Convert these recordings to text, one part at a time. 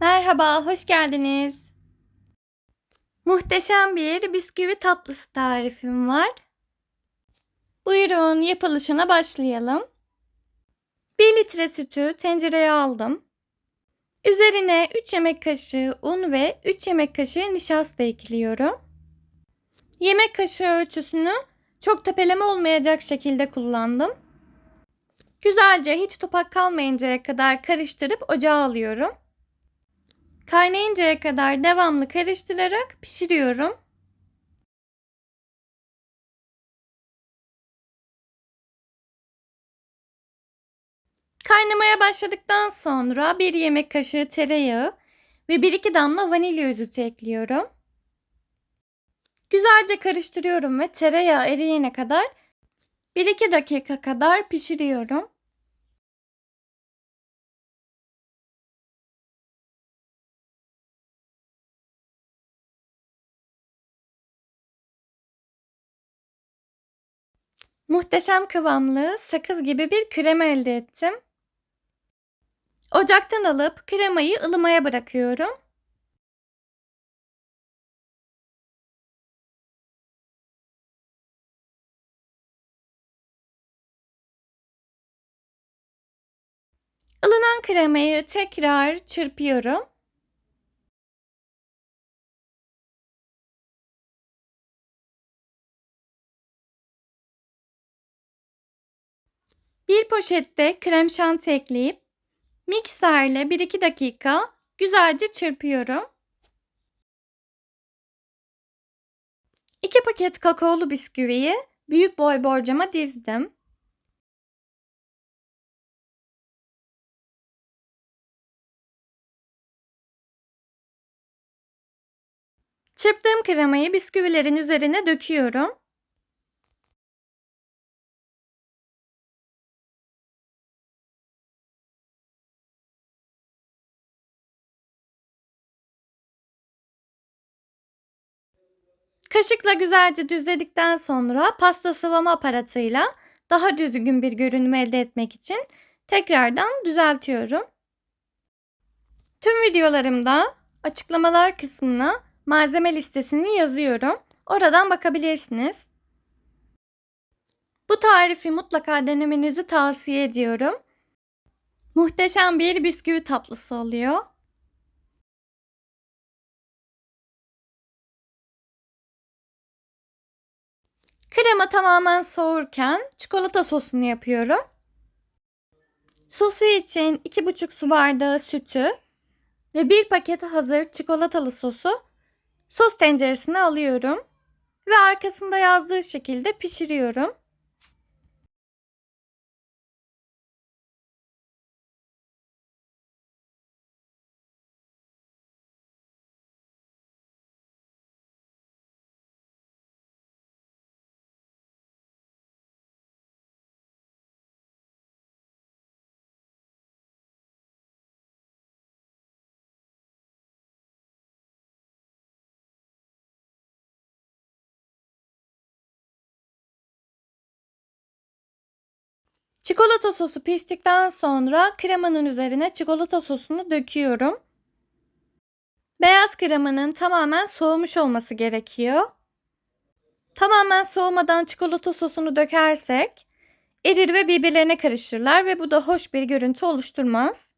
Merhaba, hoş geldiniz. Muhteşem bir bisküvi tatlısı tarifim var. Buyurun, yapılışına başlayalım. 1 litre sütü tencereye aldım. Üzerine 3 yemek kaşığı un ve 3 yemek kaşığı nişasta ekliyorum. Yemek kaşığı ölçüsünü çok tepeleme olmayacak şekilde kullandım. Güzelce hiç topak kalmayıncaya kadar karıştırıp ocağa alıyorum. Kaynayıncaya kadar devamlı karıştırarak pişiriyorum. Kaynamaya başladıktan sonra bir yemek kaşığı tereyağı ve 1-2 damla vanilya özütü ekliyorum. Güzelce karıştırıyorum ve tereyağı eriyene kadar 1-2 dakika kadar pişiriyorum. Muhteşem kıvamlı sakız gibi bir krema elde ettim. Ocaktan alıp kremayı ılımaya bırakıyorum. Ilınan kremayı tekrar çırpıyorum. Bir poşette krem şanti ekleyip mikserle 1-2 dakika güzelce çırpıyorum. 2 paket kakaolu bisküviyi büyük boy borcama dizdim. Çırptığım kremayı bisküvilerin üzerine döküyorum. Kaşıkla güzelce düzledikten sonra pasta sıvama aparatıyla daha düzgün bir görünüm elde etmek için tekrardan düzeltiyorum. Tüm videolarımda açıklamalar kısmına malzeme listesini yazıyorum. Oradan bakabilirsiniz. Bu tarifi mutlaka denemenizi tavsiye ediyorum. Muhteşem bir bisküvi tatlısı oluyor. Krema tamamen soğurken çikolata sosunu yapıyorum. Sosu için 2,5 su bardağı sütü ve bir paket hazır çikolatalı sosu sos tenceresine alıyorum ve arkasında yazdığı şekilde pişiriyorum. Çikolata sosu piştikten sonra kremanın üzerine çikolata sosunu döküyorum. Beyaz kremanın tamamen soğumuş olması gerekiyor. Tamamen soğumadan çikolata sosunu dökersek erir ve birbirlerine karışırlar ve bu da hoş bir görüntü oluşturmaz.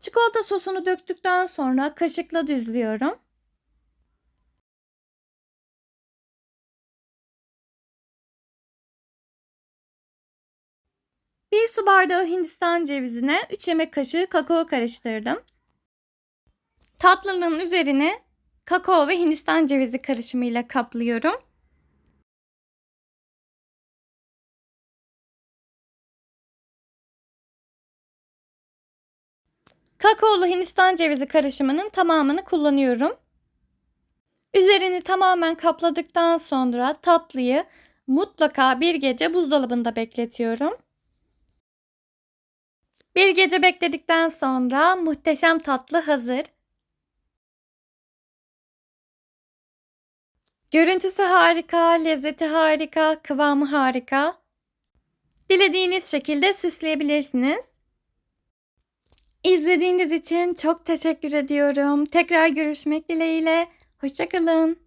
Çikolata sosunu döktükten sonra kaşıkla düzlüyorum. Su bardağı hindistan cevizine 3 yemek kaşığı kakao karıştırdım. Tatlının üzerine kakao ve hindistan cevizi karışımıyla kaplıyorum. Kakaolu hindistan cevizi karışımının tamamını kullanıyorum. Üzerini tamamen kapladıktan sonra tatlıyı mutlaka bir gece buzdolabında bekletiyorum. Bir gece bekledikten sonra muhteşem tatlı hazır. Görüntüsü harika, lezzeti harika, kıvamı harika. Dilediğiniz şekilde süsleyebilirsiniz. İzlediğiniz için çok teşekkür ediyorum. Tekrar görüşmek dileğiyle. Hoşçakalın.